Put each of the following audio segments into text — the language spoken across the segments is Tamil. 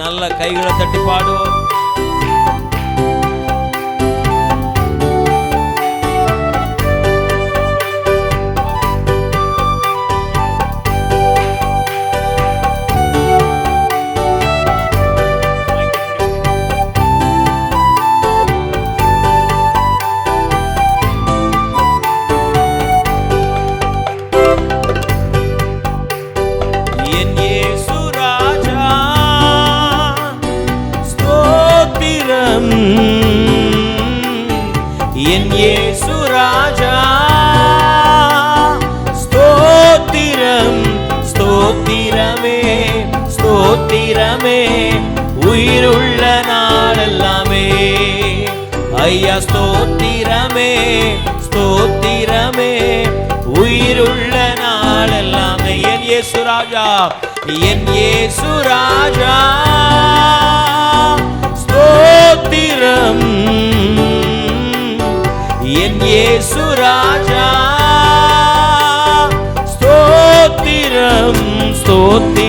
நல்ல கைகளை தட்டி பாடுவோம். ஸ்தோத்திரமே ஸ்தோத்திரமே. உயிருள்ள நாளெல்லாம் என் இயேசு என் இயேசு ஸ்தோத்திரம் என் இயேசு ஸ்தோத்திரம் ஸ்தோத்திரம்.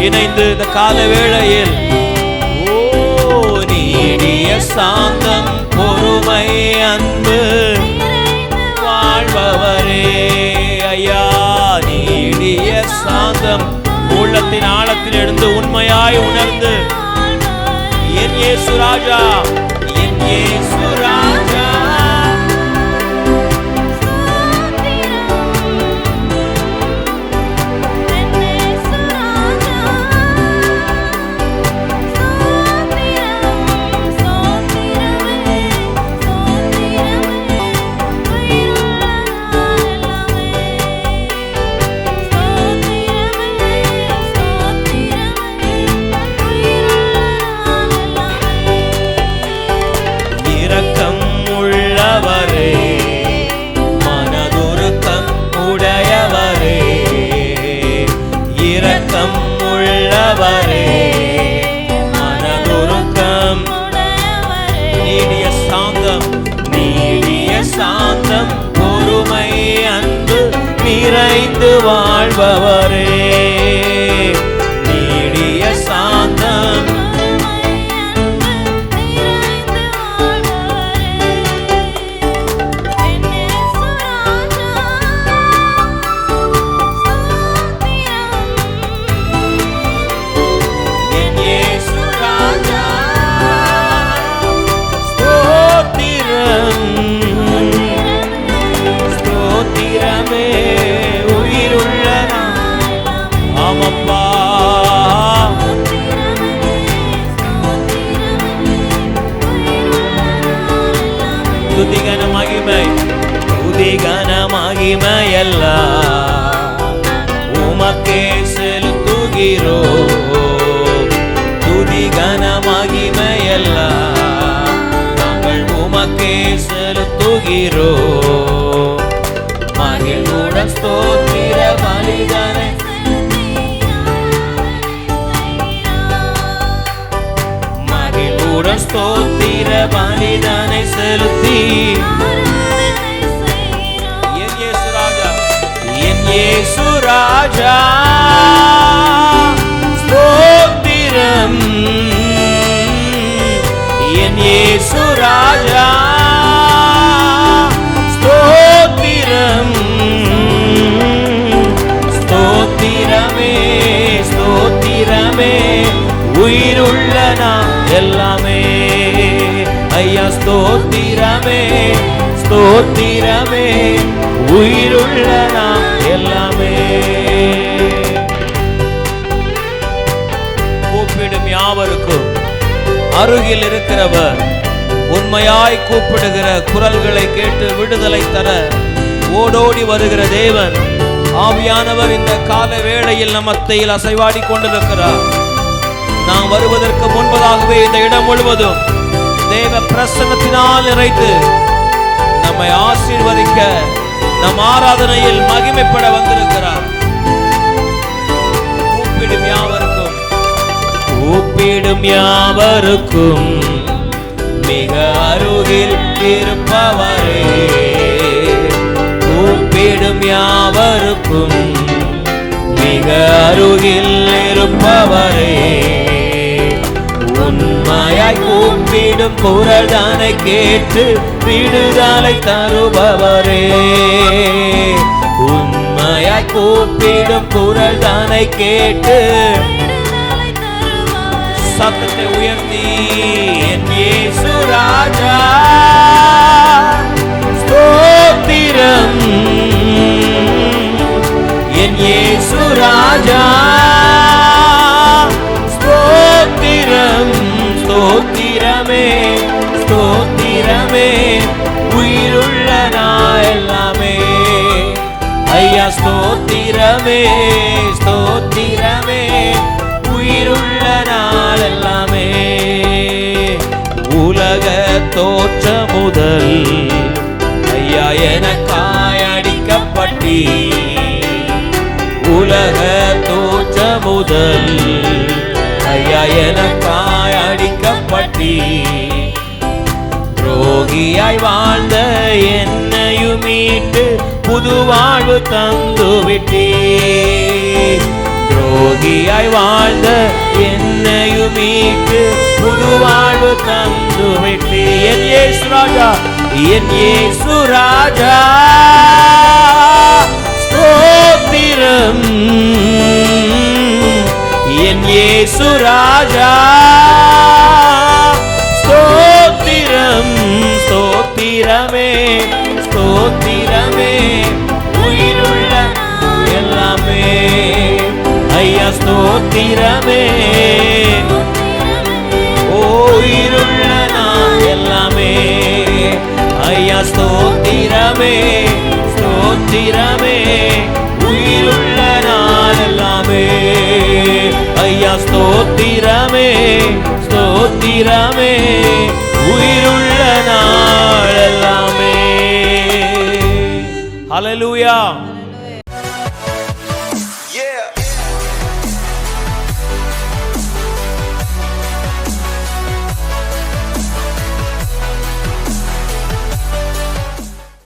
இணைந்து இந்த கால வேளையில் ஓ நீடிய சாந்தம் பொறுமை அன்பு வாழ்பவரே ஐயா. நீடிய சாந்தம் உள்ளத்தின் ஆழத்தில் எழுந்து உண்மையாய் உணர்ந்து. என் இயேசு ராஜா என் இயேசு ராஜா நிறைந்து வாழ்பவரே. எல்லாம் உமக்கே செலுத்துகிறோ. துதிகன மகிமை நாங்கள் உமக்கே செலுத்துகிறோ. மகிழ்வுடன் ஸ்தோத்திர பலிதனை மகிழ்வுடன் ஸ்தோத்திர பலிதனை செலுத்தி. இயேசு ராஜா. ஸ்தோத்திரம். என் இயேசு ராஜா. ஸ்தோத்திரம். ஸ்தோத்திரமே ஸ்தோத்திரமே. உயிருள்ள நான் எல்லாமே. ஐயா ஸ்தோத்திரமே ஸ்தோத்திரமே. உயிருள்ள நாம் அருகில் இருக்கிறவர் உண்மையாய் கூப்பிடுகிற குரல்களை கேட்டு விடுதலை தர ஓடோடி வருகிற தேவன் ஆவியானவர் இந்த கால வேளையில் நம் மத்தியில் அசைவாடி கொண்டிருக்கிறார். நாம் வருவதற்கு முன்பதாகவே இந்த இடம் முழுவதும் தேவ பிரசனத்தினால் நிறைத்து நம்மை ஆசீர்வதிக்க நம் ஆராதனையில் மகிமைப்பட வந்திருக்கிறார். கூப்பிடும் யாவர் கூப்பிடும் யாவருக்கும் மிக அருகில் இருப்பவரே. கூப்பிடும் யாவருக்கும் மிக அருகில் இருப்பவரே. உண்மையாய் கூப்பிடும் குரல்தானை கேட்டு விடுதலை தருபவரே. உண்மையாய் கூப்பிடும் குரல்தானை கேட்டு சத்தத்தை உயர்த்தி என் இயேசு ராஜா ஸ்தோத்திரம். என் இயேசு ராஜா ஸ்தோத்திரம். ஸ்தோத்திரமே ஸ்தோத்திரமே. உயிருள்ள நான் எல்லாமே. ஐயா ஸ்தோத்திரமே ஸ்தோத்திரமே. தோற்ற முதல் ஐயா என காயடிக்கப்பட்டி. உலக தோற்ற முதல் ஐயா என காயடிக்கப்பட்டி. துரோகியாய் வாழ்ந்த என்னையும் மீட்டு புது வாழ்வு தந்துவிட்டே ரோகியாய் வாழ்ந்த என்னையும் மீட்டு புது வாழ்வு தந்து விட்டே என் ஏசு ராஜா என் ஏசு ராஜா ஸ்தோத்திரம் என் ஏசு ராஜா ஸ்தோத்திரம் ஸ்தோத்திரமே ஸ்தோத்திரமே ஸ்தோத்திரமே ஓயிருள்ள நான் எல்லாமே. ஐயா ஸ்தோத்திரமே ஸ்தோத்திரமே. உயிருள்ள நான் எல்லாமே. ஐயா ஸ்தோத்திரமே ஸ்தோத்திரமே. உயிருள்ள நாள் எல்லாமே. ஹalleluya.